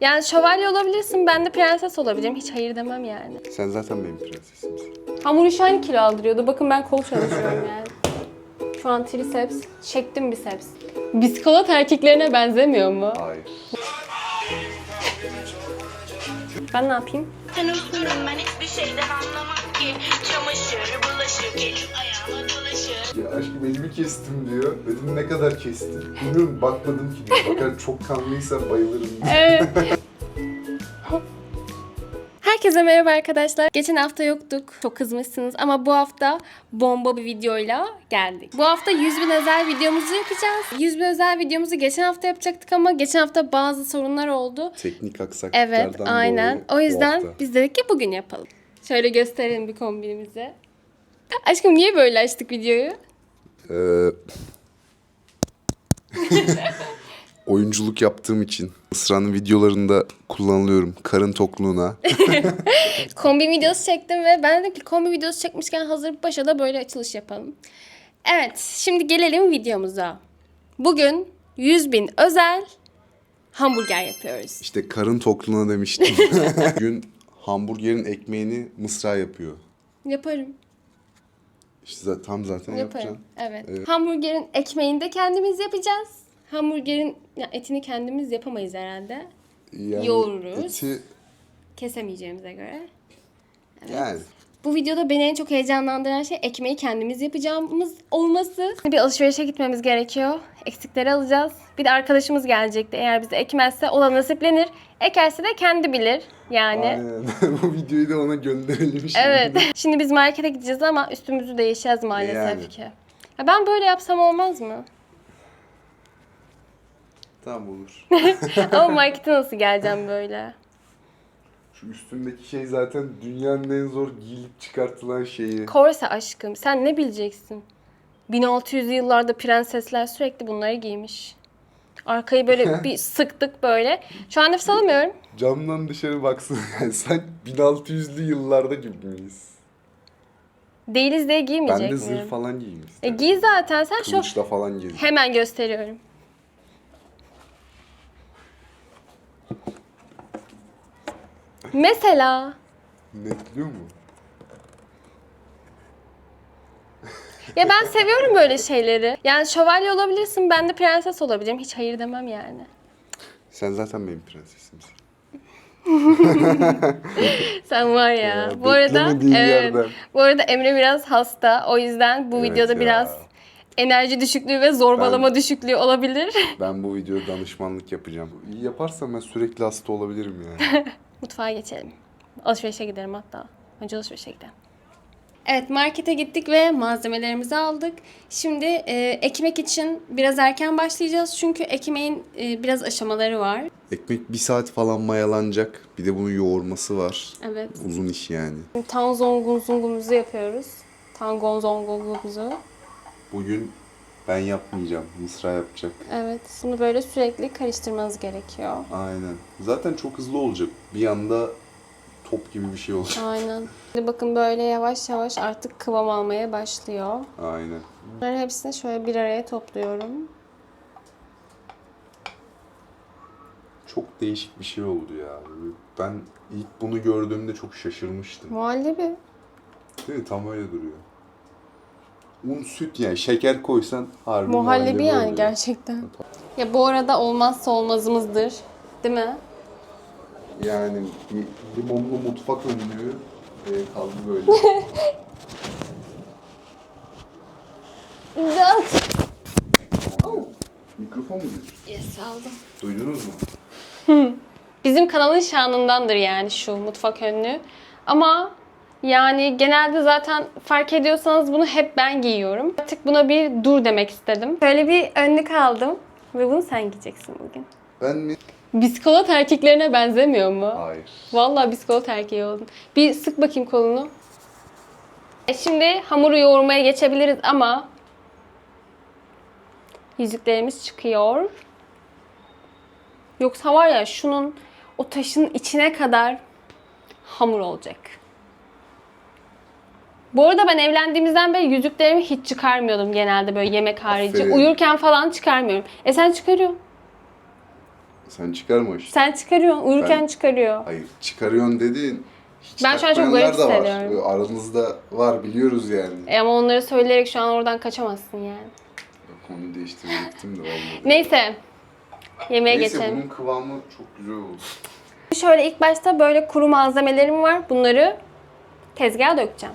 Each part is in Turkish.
Yani şövalye olabilirsin, ben de prenses olabilirim. Hiç hayır demem yani. Sen zaten benim prensesimsin. Hamur işi aynı kilo aldırıyordu. Bakın ben kol çalışıyorum yani. Şu an triceps, çektim biceps. Biskolat erkeklerine benzemiyor mu? Hayır. Ben ne yapayım? Sen usulüm ben hiçbir şeyden anlamam ki Çamaşır, bulaşık, ayağıma Ya aşkım elimi kestim diyor. Dedim ne kadar kestin? Bilmiyorum bakmadım ki diyor. Bakar çok kanlıysa bayılırım diyor. Evet. Herkese merhaba arkadaşlar. Geçen hafta yoktuk. Çok kızmışsınız ama bu hafta bomba bir videoyla geldik. Bu hafta 100 bin özel videomuzu yapacağız. 100 bin özel videomuzu geçen hafta yapacaktık ama geçen hafta bazı sorunlar oldu. Teknik aksaklıklardan Evet, aynen. dolayı O yüzden hafta. biz dedik ki bugün yapalım. Şöyle gösterelim bir kombinimizi. Aşkım niye böyle açtık videoyu? Ee, oyunculuk yaptığım için Mısra'nın videolarında kullanılıyorum karın tokluğuna. Kombin videosu çektim ve ben dedim ki kombin videosu çekmişken hazır başa da böyle açılış yapalım. Evet, şimdi gelelim videomuza. Bugün 100 bin özel hamburger yapıyoruz. İşte karın tokluğuna demiştim. Bugün hamburgerin ekmeğini Mısra yapıyor. Yaparım, İşte tam zaten yaparım. yapacaksın. Evet. Hamburgerin ekmeğini de kendimiz yapacağız. Hamburgerin ya, etini kendimiz yapamayız herhalde. Yani Yoğururuz. Eti, Kesemeyeceğimize göre. yani Bu videoda beni en çok heyecanlandıran şey ekmeği kendimiz yapacağımız olması. Bir alışverişe gitmemiz gerekiyor. Eksikleri alacağız. Bir de arkadaşımız gelecekti. Eğer bize ekmezse o da nasiplenir. Ekerse de kendi bilir. Yani. aynen. bu videoyu da ona gönderelim şimdi. Evet. Şimdi biz markete gideceğiz ama üstümüzü değişeceğiz maalesef Yani. ki. Ya ben böyle yapsam olmaz mı? Tamam olur. ama markete nasıl geleceğim böyle? Şu üstündeki şey zaten dünyanın en zor giyilip çıkartılan şeyi. Korse aşkım. Sen ne bileceksin? 1600'lü yıllarda prensesler sürekli bunları giymiş. Arkayı böyle bir sıktık böyle. Şu an nefes alamıyorum. Camdan dışarı baksın yani sanki 1600'lü yıllarda gibi miyiz? Değiliz diye Ben giymeyecek de miyim? zırh falan giyeyim E giy zaten sen şu Kılıçla falan gezeyim. hemen gösteriyorum. Mesela Ne biliyor mu? ya ben seviyorum böyle şeyleri. Yani şövalye olabilirsin, ben de prenses olabilirim. Hiç hayır demem yani. Sen zaten benim prensesimsin. Sen var ya. Ya, bu arada evet. Bu arada Emre biraz hasta. O yüzden bu Evet videoda ya. biraz enerji düşüklüğü ve zorbalama Ben- düşüklüğü olabilir. Ben bu videoda danışmanlık yapacağım. İyi yaparsam ben sürekli hasta olabilirim yani. Mutfağa geçelim. Alışverişe gidelim hatta. Önce alışverişe gidelim. Evet markete gittik ve malzemelerimizi aldık. Şimdi e, ekmek için biraz erken başlayacağız. Çünkü ekmeğin e, biraz aşamaları var. Ekmek bir saat falan mayalanacak. Bir de bunun yoğurması var. Evet. Uzun iş yani. Tanzonguzungumuzu yapıyoruz. Tangonzongumuzu. Bugün ben yapmayacağım. Mısra yapacak. Evet. Bunu böyle sürekli karıştırmanız gerekiyor. Aynen. Zaten çok hızlı olacak. Bir anda top gibi bir şey olacak. Aynen. Şimdi bakın böyle yavaş yavaş artık kıvam almaya başlıyor. Aynen. Bunları hepsini şöyle bir araya topluyorum. Çok değişik bir şey oldu ya. Ben ilk bunu gördüğümde çok şaşırmıştım. Muhallebi. Değil mi? Tam öyle duruyor. Un, süt yani şeker koysan harbi Muhallebi yani oluyor. gerçekten. Ya bu arada olmazsa olmazımızdır. Değil mi? Yani limonlu mutfak önlüğü e, kaldı böyle. İmdat. Mikrofon mu diyorsun? Yes aldım. Duydunuz mu? Bizim kanalın şanındandır yani şu mutfak önlüğü. Ama yani genelde zaten fark ediyorsanız bunu hep ben giyiyorum. Artık buna bir dur demek istedim. Şöyle bir önlük aldım ve bunu sen giyeceksin bugün. Ben mi? Biskolat erkeklerine benzemiyor mu? Hayır. Vallahi biskolat erkeği oldun. Bir sık bakayım kolunu. E şimdi hamuru yoğurmaya geçebiliriz ama yüzüklerimiz çıkıyor. Yoksa var ya şunun o taşın içine kadar hamur olacak. Bu arada ben evlendiğimizden beri yüzüklerimi hiç çıkarmıyordum genelde böyle yemek harici. Aferin. Uyurken falan çıkarmıyorum. E sen çıkarıyorsun. Sen çıkarma işte. Sen çıkarıyorsun. Uyurken Ben- çıkarıyor. Hayır çıkarıyorsun dediğin hiç Ben şu an çok takmayanlar garip da var. hissediyorum. Böyle Aranızda var biliyoruz yani. E ama onları söyleyerek şu an oradan kaçamazsın yani. Konuyu değiştirecektim de olmadı. Neyse. Yemeğe Neyse geçelim. bunun kıvamı çok güzel oldu. Şöyle ilk başta böyle kuru malzemelerim var. Bunları tezgaha dökeceğim.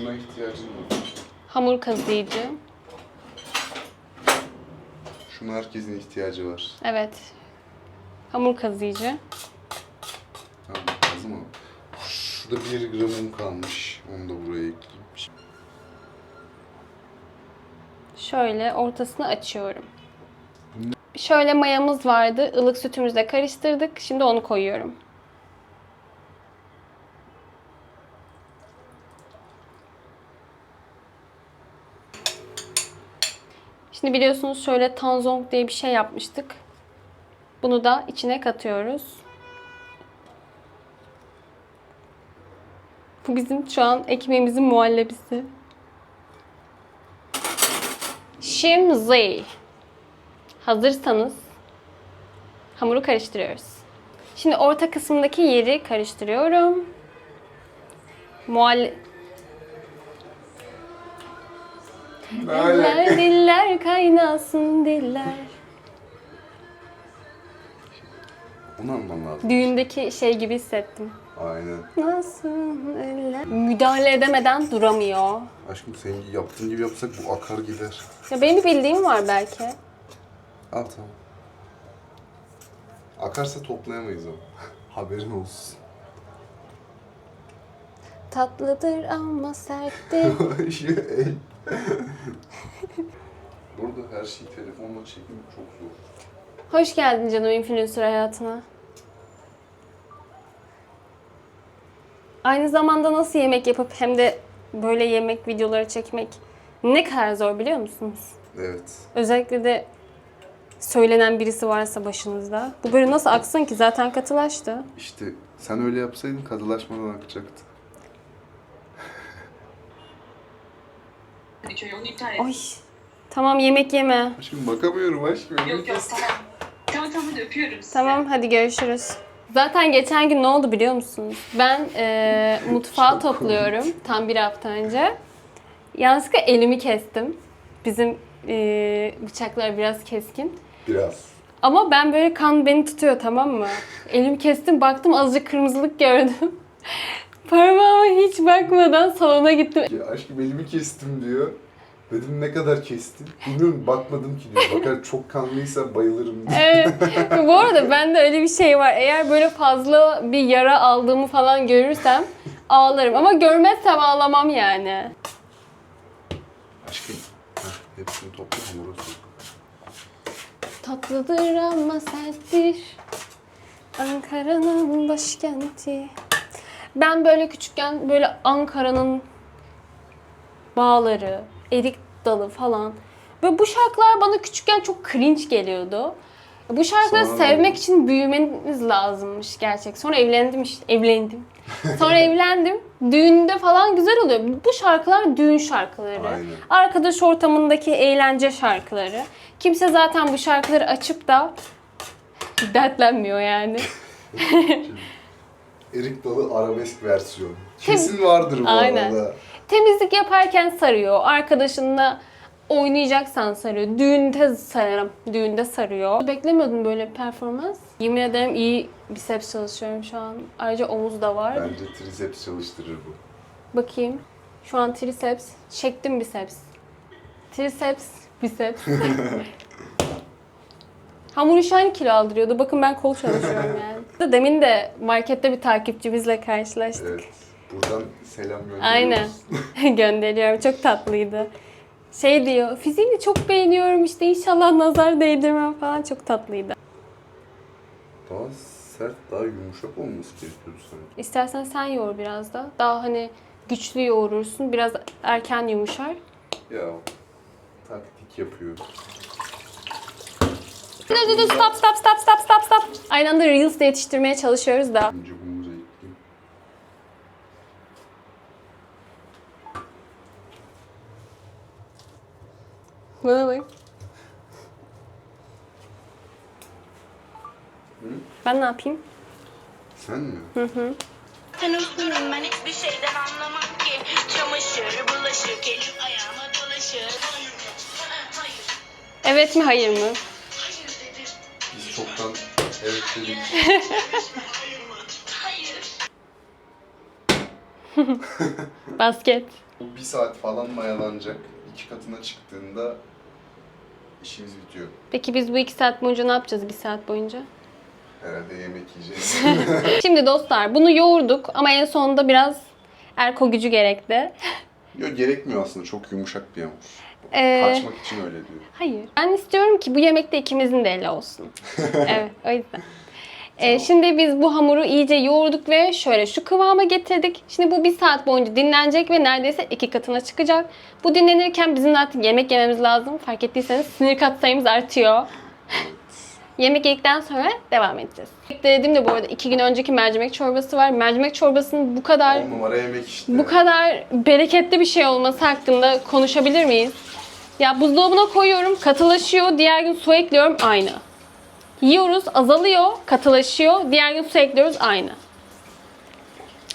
Şuna ihtiyacın var. Hamur kazıyıcı. Şuna herkesin ihtiyacı var. Evet. Hamur kazıyıcı. Tamam lazım ama. Şurada bir gramım kalmış. Onu da buraya ekleyeyim. Şöyle ortasını açıyorum. Şöyle mayamız vardı. ılık sütümüzle karıştırdık. Şimdi onu koyuyorum. Şimdi biliyorsunuz şöyle tanzong diye bir şey yapmıştık. Bunu da içine katıyoruz. Bu bizim şu an ekmeğimizin muhallebisi. Şimdi hazırsanız hamuru karıştırıyoruz. Şimdi orta kısmındaki yeri karıştırıyorum. Muhalle... Diller diller kaynasın diller. Onu alman lazım. Düğündeki şey gibi hissettim. Aynen. Nasıl eller? Müdahale edemeden duramıyor. Aşkım senin yaptığın gibi yapsak bu akar gider. Ya benim bir bildiğim var belki. Al tamam. Akarsa toplayamayız ama. Haberin olsun. Tatlıdır ama serttir. Şu el. Burada her şeyi telefonla çekmek çok zor. Hoş geldin canım influencer hayatına. Aynı zamanda nasıl yemek yapıp hem de böyle yemek videoları çekmek ne kadar zor biliyor musunuz? Evet. Özellikle de söylenen birisi varsa başınızda. Bu böyle nasıl aksın ki zaten katılaştı. İşte sen öyle yapsaydın kadılaşmadan akacaktı. Kadıköy onu iptal et. Ay. Tamam yemek yeme. Aşkım bakamıyorum aşkım. Yok yok tamam. Tamam tamam hadi öpüyorum sizi. Tamam hadi görüşürüz. Zaten geçen gün ne oldu biliyor musunuz? Ben eee mutfağı topluyorum tam bir hafta önce. Yanlışlıkla elimi kestim. Bizim eee, bıçaklar biraz keskin. Biraz. Ama ben böyle kan beni tutuyor tamam mı? Elimi kestim baktım azıcık kırmızılık gördüm. Parmağıma hiç bakmadan salona gittim. Ya aşkım elimi kestim diyor. Dedim ne kadar kestin? Bilmiyorum bakmadım ki diyor. Bakar çok kanlıysa bayılırım diyor. Evet. Bu arada bende öyle bir şey var. Eğer böyle fazla bir yara aldığımı falan görürsem ağlarım. Ama görmezsem ağlamam yani. Aşkım. Heh, hepsini topla hamura sok. Tatlıdır ama serttir. Ankara'nın başkenti. Ben böyle küçükken böyle Ankara'nın bağları, erik dalı falan. Ve bu şarkılar bana küçükken çok cringe geliyordu. Bu şarkıları Sonra- sevmek için büyümeniz lazımmış gerçek. Sonra evlendim işte, evlendim. Sonra evlendim. Düğünde falan güzel oluyor. Bu şarkılar düğün şarkıları. Aynen. Arkadaş ortamındaki eğlence şarkıları. Kimse zaten bu şarkıları açıp da dertlenmiyor yani. Erik Dalı arabesk versiyon. Kesin vardır bu Aynen. arada. Temizlik yaparken sarıyor. Arkadaşınla oynayacaksan sarıyor. Düğünde sararım. Düğünde sarıyor. Beklemiyordum böyle bir performans. Yemin ederim iyi biceps çalışıyorum şu an. Ayrıca omuz da var. Bence triceps çalıştırır bu. Bakayım. Şu an triceps. Çektim biceps. Triceps, biceps. Hamur işi aynı kilo aldırıyordu. Bakın ben kol çalışıyorum yani. Demin de markette bir takipçimizle karşılaştık. Evet. Buradan selam gönderiyoruz. Aynen. Gönderiyorum. Çok tatlıydı. Şey diyor, fiziğini çok beğeniyorum işte inşallah nazar değdirmem falan çok tatlıydı. Daha sert, daha yumuşak olması gerekiyordu sanki. İstersen sen yoğur biraz da. Daha hani güçlü yoğurursun. Biraz erken yumuşar. Ya taktik yapıyor. Dur dur dur stop stop stop stop stop stop. Aynı anda Reels de yetiştirmeye çalışıyoruz da. Bana bak. Ben ne yapayım? Sen mi? Hı hı. Tanıklıyım ben hiçbir şeyden anlamam ki. Çamaşır, bulaşık, elim ayağıma dolaşır. Evet mi hayır mı? Çoktan evet dedik. Basket. Bu bir saat falan mayalanacak. İki katına çıktığında işimiz bitiyor. Peki biz bu iki saat boyunca ne yapacağız bir saat boyunca? Herhalde yemek yiyeceğiz. Şimdi dostlar bunu yoğurduk ama en sonunda biraz erko gücü gerekti. Yok gerekmiyor aslında. Çok yumuşak bir hamur. Ee, Kaçmak için öyle diyor. Hayır. Ben istiyorum ki bu yemekte ikimizin de eli olsun. evet, o yüzden. Ee, şimdi biz bu hamuru iyice yoğurduk ve şöyle şu kıvama getirdik. Şimdi bu bir saat boyunca dinlenecek ve neredeyse iki katına çıkacak. Bu dinlenirken bizim artık yemek yememiz lazım. Fark ettiyseniz sinir kat sayımız artıyor. Yemek yedikten sonra devam edeceğiz. Dedim de bu arada iki gün önceki mercimek çorbası var. Mercimek çorbasının bu kadar On numara yemek işte. bu kadar bereketli bir şey olması hakkında konuşabilir miyiz? Ya buzdolabına koyuyorum, katılaşıyor. Diğer gün su ekliyorum, aynı. Yiyoruz, azalıyor, katılaşıyor. Diğer gün su ekliyoruz, aynı.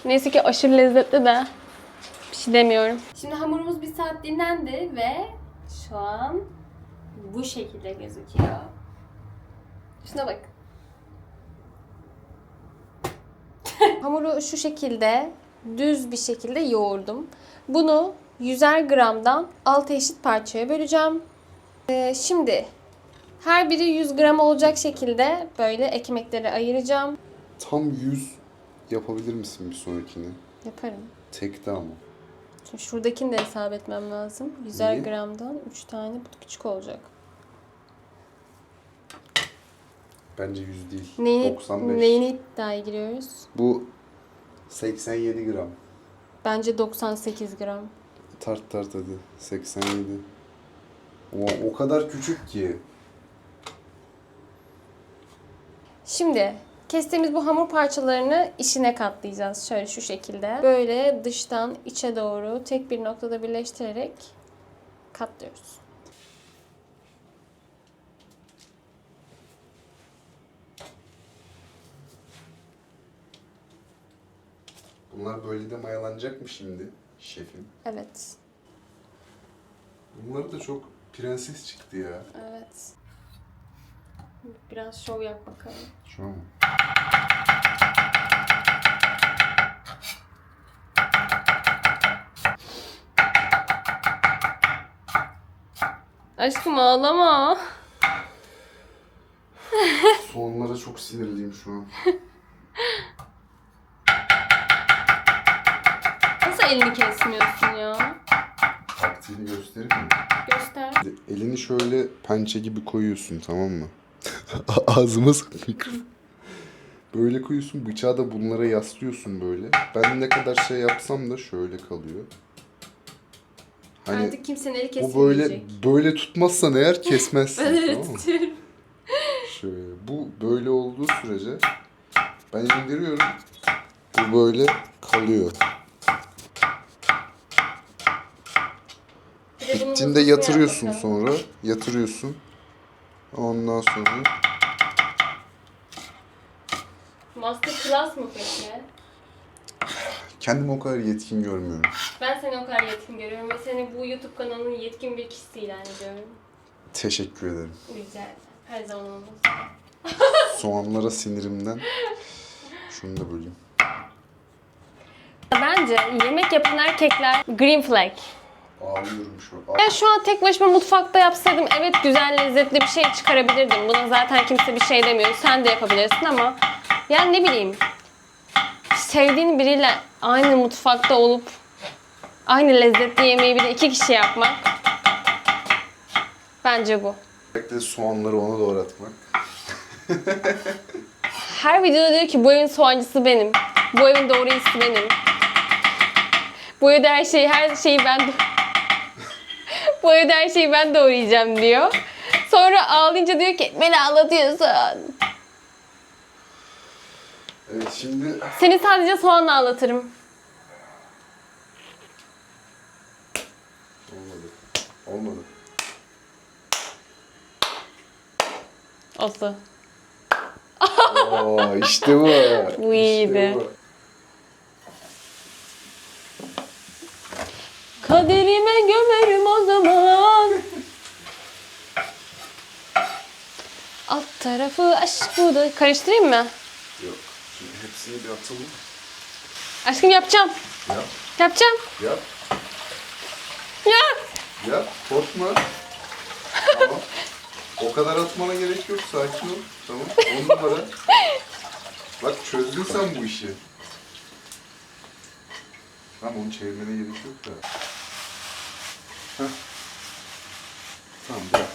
Neyse ki aşırı lezzetli de bir şey demiyorum. Şimdi hamurumuz bir saat dinlendi ve şu an bu şekilde gözüküyor. Şuna bak. Hamuru şu şekilde düz bir şekilde yoğurdum. Bunu 100'er gramdan 6 eşit parçaya böleceğim. Ee, şimdi her biri 100 gram olacak şekilde böyle ekmekleri ayıracağım. Tam 100 yapabilir misin bir sonrakini? Yaparım. Tekte ama. Şimdi şuradakini de hesap etmem lazım. 100'er Niye? gramdan 3 tane bu küçük olacak. Bence 100 değil. Neyini, 95. neyini iddiaya giriyoruz? Bu 87 gram. Bence 98 gram. Tart tart hadi. 87. Ama o kadar küçük ki. Şimdi kestiğimiz bu hamur parçalarını içine katlayacağız. Şöyle şu şekilde. Böyle dıştan içe doğru tek bir noktada birleştirerek katlıyoruz. Bunlar böyle de mayalanacak mı şimdi şefim? Evet. Bunlar da çok prenses çıktı ya. Evet. Biraz şov yap bakalım. Şu an. Aşkım ağlama. Soğanlara çok sinirliyim şu an. Elini kesmiyorsun ya? Taktiğini göstereyim mi? Göster. Elini şöyle pençe gibi koyuyorsun tamam mı? Ağzımız mikrofon. Böyle koyuyorsun bıçağı da bunlara yaslıyorsun böyle. Ben ne kadar şey yapsam da şöyle kalıyor. Hani Artık kimsenin eli bu kesilmeyecek. böyle böyle tutmazsan eğer kesmezsin Ben öyle tamam mı? tutuyorum. Şöyle bu böyle olduğu sürece ben indiriyorum. Bu böyle kalıyor. Bir de bunun Bittiğinde yatırıyorsun sonra. Yatırıyorsun. Ondan sonra Master class mı peki? kendimi o kadar yetkin görmüyorum. Ben seni o kadar yetkin görüyorum ve seni bu YouTube kanalının yetkin bir kişisi ilan ediyorum. Teşekkür ederim. Ederim. Her zaman olmaz. Soğanlara sinirimden şunu da böleyim. Bence yemek yapan erkekler green flag. Ağlıyorum şu an. Ben şu an tek başıma mutfakta yapsaydım evet güzel lezzetli bir şey çıkarabilirdim. Buna zaten kimse bir şey demiyor. Sen de yapabilirsin ama yani ne bileyim sevdiğin biriyle aynı mutfakta olup aynı lezzetli yemeği bir de iki kişi yapmak bence bu. Özellikle soğanları ona doğru atmak. Her videoda diyor ki bu evin soğancısı benim. Bu evin iyisi benim. Bu evde her şeyi her şeyi ben bu evde her şeyi ben doğrayacağım diyor. Sonra ağlayınca diyor ki beni ağlatıyorsun. Evet şimdi Seni sadece soğanla ağlatırım. olmadı. Olmadı. Oldu. Oo, işte bu. Bu iyiydi. Bu. Kaderime gömerim o zaman. Alt tarafı aşk bu da. Karıştırayım mı? Yok. Şimdi hepsini bir atalım. Aşkım yapacağım. Yap. Yapacağım. Yap. Ya. Yap. Korkma. tamam. O kadar atmana gerek yok. Sakin ol. Tamam. On numara. Bak çözdün sen bu işi. Tamam onu çevirmene gerek yok da. Heh. Tamam bırak.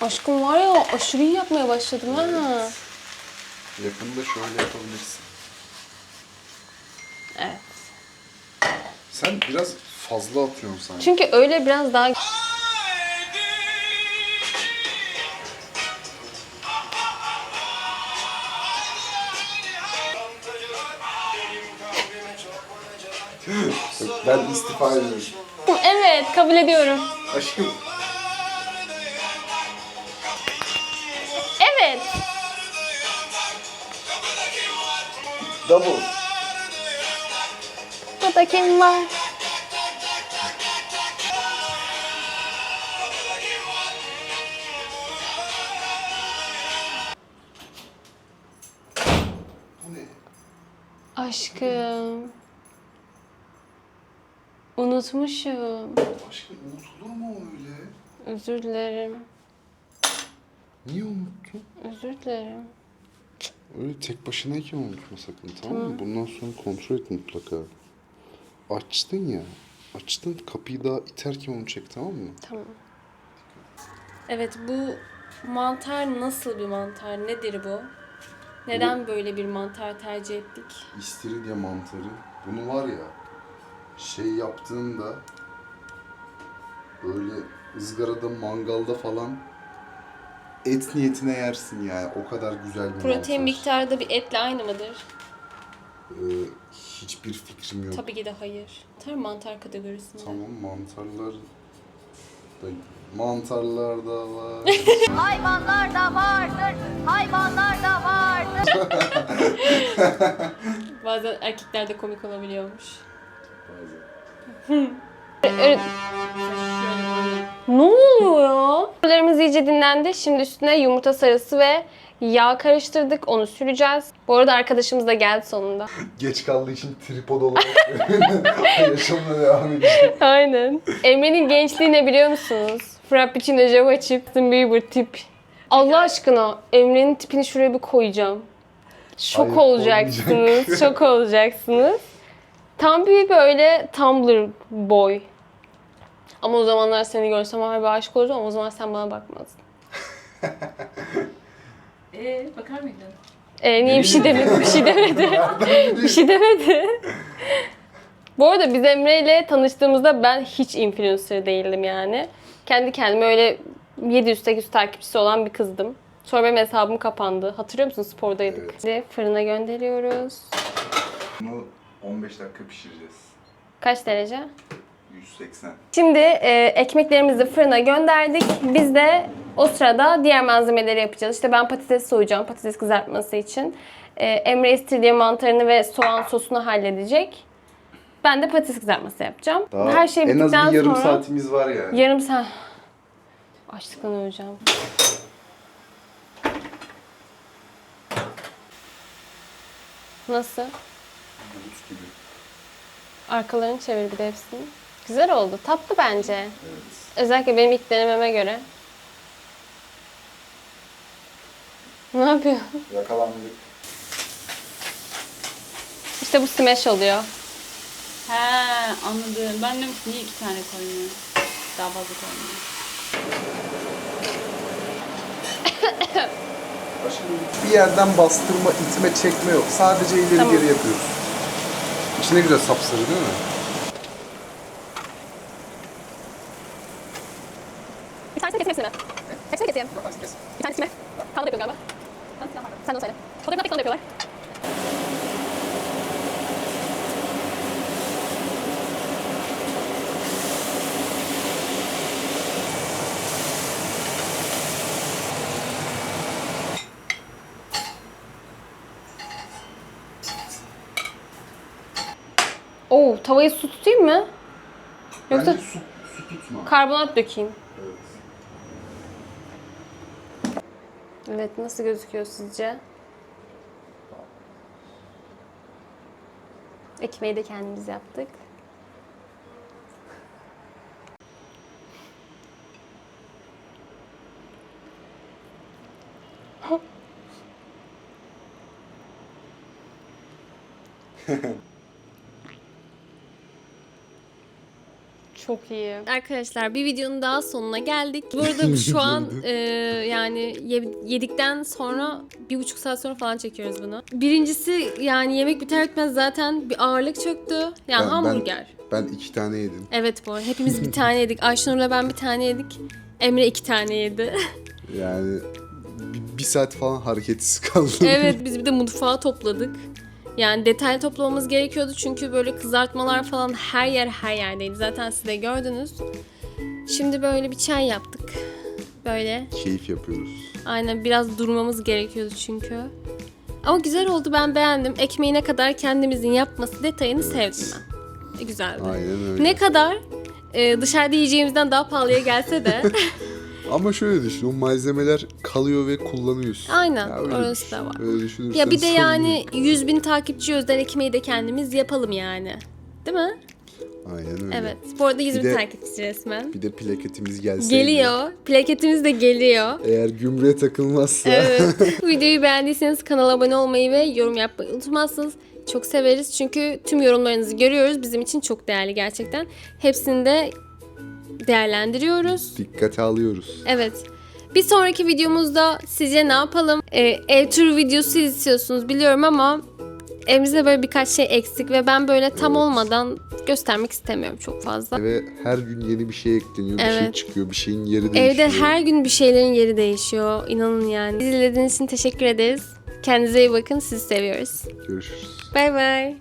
Aşkım var ya aşırı iyi yapmaya başladım ha. Evet. Yakında şöyle yapabilirsin. Evet. Sen biraz fazla atıyorsun sanki. Çünkü öyle biraz daha Ben istifa ediyorum. Evet kabul ediyorum. Aşkım Evet. double. Burada kim var? Aşkım. Unutmuşum. Aşkım unutulur mu öyle? Özür dilerim. Niye unuttun? Özür dilerim. Öyle tek başınayken unutma sakın tamam mı? Bundan sonra kontrol et mutlaka. Açtın ya. Açtın kapıyı daha iterken onu çek tamam mı? Tamam. Evet bu mantar nasıl bir mantar? Nedir bu? Neden böyle bir mantar tercih ettik? İstiridye mantarı. Bunu var ya şey yaptığında böyle ızgarada mangalda falan et niyetine yersin yani. O kadar güzel bir Protein mantar. miktarı da bir etle aynı mıdır? Ee, hiçbir fikrim yok. Tabii ki de hayır. Mantar mantar kategorisinde. Tamam mantarlar da mantarlar da var. Hayvanlar da vardır, hayvanlar da vardır. Bazen erkekler de komik olabiliyormuş. Ne oluyor ya? Sorularımız iyice dinlendi. Şimdi üstüne yumurta sarısı ve yağ karıştırdık. Onu süreceğiz. Bu arada arkadaşımız da geldi sonunda. Geç kaldığı için tripod olarak yaşamına devam edecek. Aynen. Emre'nin gençliği ne biliyor musunuz? Frappuccino Java chip, Justin Bieber tip. Allah aşkına Emre'nin tipini şuraya bir koyacağım. Şok Hayır, olacaksınız. olmayacak. Şok olacaksınız. Tam bir böyle Tumblr boy. Ama o zamanlar seni görsem harbi aşık olacağım ama o zaman sen bana bakmazdın. Ee, bakar mıydın? Ee, niye bir şey demedi? Bir şey demedi. bir şey demedi. Bu arada biz Emre ile tanıştığımızda ben hiç influencer değildim yani. Kendi kendime öyle 700-800 takipçisi olan bir kızdım. Sonra benim hesabım kapandı. Hatırlıyor musun? Spordaydık. Evet. Şimdi fırına gönderiyoruz. Bunu 15 dakika pişireceğiz. Kaç derece? 180. Şimdi e, ekmeklerimizi fırına gönderdik. Biz de o sırada diğer malzemeleri yapacağız. İşte ben patates soyacağım patates kızartması için. E, Emre istiridye mantarını ve soğan sosunu halledecek. Ben de patates kızartması yapacağım. Daha Her şey en az bittikten bir yarım sonra saatimiz var yani. yarım saat. Açlıktan öleceğim. Nasıl? Bulut gibi. Arkalarını çevir bir de hepsini. Güzel oldu. Tatlı bence. Evet. Özellikle benim ilk denememe göre. Ne yapıyor? Yakalandık. İşte bu smash oluyor. He anladım. Ben diyorum ki niye iki tane koymuyor? Daha fazla koymuyor. Bir yerden bastırma, itme, çekme yok. Sadece ileri Tamam. geri yapıyoruz. İçine güzel sapsarı değil mi? Bir tanesini keseyim hepsini mi? Hepsini keseyim. Bir tanesini mi? Kanal yapıyor galiba. Sen de o söyle. Fotoğrafı kanal yapıyorlar. Oo, tavayı su tutayım mı? Yoksa Bence su, su tutma. Karbonat dökeyim. Evet. Evet, nasıl gözüküyor sizce? Ekmeği de kendimiz yaptık. Çok iyi. Arkadaşlar bir videonun daha sonuna geldik. Burada şu an e, yani ye- yedikten sonra bir buçuk saat sonra falan çekiyoruz bunu. Birincisi yani yemek biter bitmez zaten bir ağırlık çöktü. Yani Ben- ben- hamburger. Ben iki tane yedim. Evet bu arada hepimiz bir tane yedik. Ayşenur'la ben bir tane yedik. Emre iki tane yedi. Yani bir, bir saat falan hareketsiz kaldım. evet biz bir de mutfağı topladık. Yani detaylı toplamamız gerekiyordu çünkü böyle kızartmalar falan her yer her yerdeydi. Zaten siz de gördünüz. Şimdi böyle bir çay yaptık. Böyle Keyif yapıyoruz. Aynen biraz durmamız gerekiyordu çünkü. Ama güzel oldu ben beğendim. Ekmeğine kadar kendimizin yapması detayını sevdim ben. E, güzeldi. Aynen öyle. Ne kadar e, dışarıda yiyeceğimizden daha pahalıya gelse de Ama şöyle düşün, o malzemeler kalıyor ve kullanıyorsun. Aynen, öyle orası düşün. da var. Öyle düşünürsen ya bir de yani yok. 100 bin takipçi özel ekmeği de kendimiz yapalım yani. Değil mi? Aynen öyle. Evet. Bu arada 100 Bir bin takipçi resmen. Bir de plaketimiz gelseydi. Geliyor. Plaketimiz de geliyor. Eğer gümrüğe takılmazsa. Evet. Videoyu beğendiyseniz kanala abone olmayı ve yorum yapmayı unutmazsınız. Çok severiz çünkü tüm yorumlarınızı görüyoruz. Bizim için çok değerli gerçekten. Hepsini de değerlendiriyoruz. Dikkate alıyoruz. Evet. Bir sonraki videomuzda sizce ne yapalım? Ee, ev turu videosu istiyorsunuz biliyorum ama evimizde böyle birkaç şey eksik ve ben böyle tam Evet. olmadan göstermek istemiyorum çok fazla. Ve her gün yeni bir şey ekleniyor, bir şey Evet. çıkıyor, bir şeyin yeri değişiyor. Evde her gün bir şeylerin yeri değişiyor. İnanın yani. Bizi izlediğiniz için teşekkür ederiz. Kendinize iyi bakın. Sizi seviyoruz. Görüşürüz. Bay bay.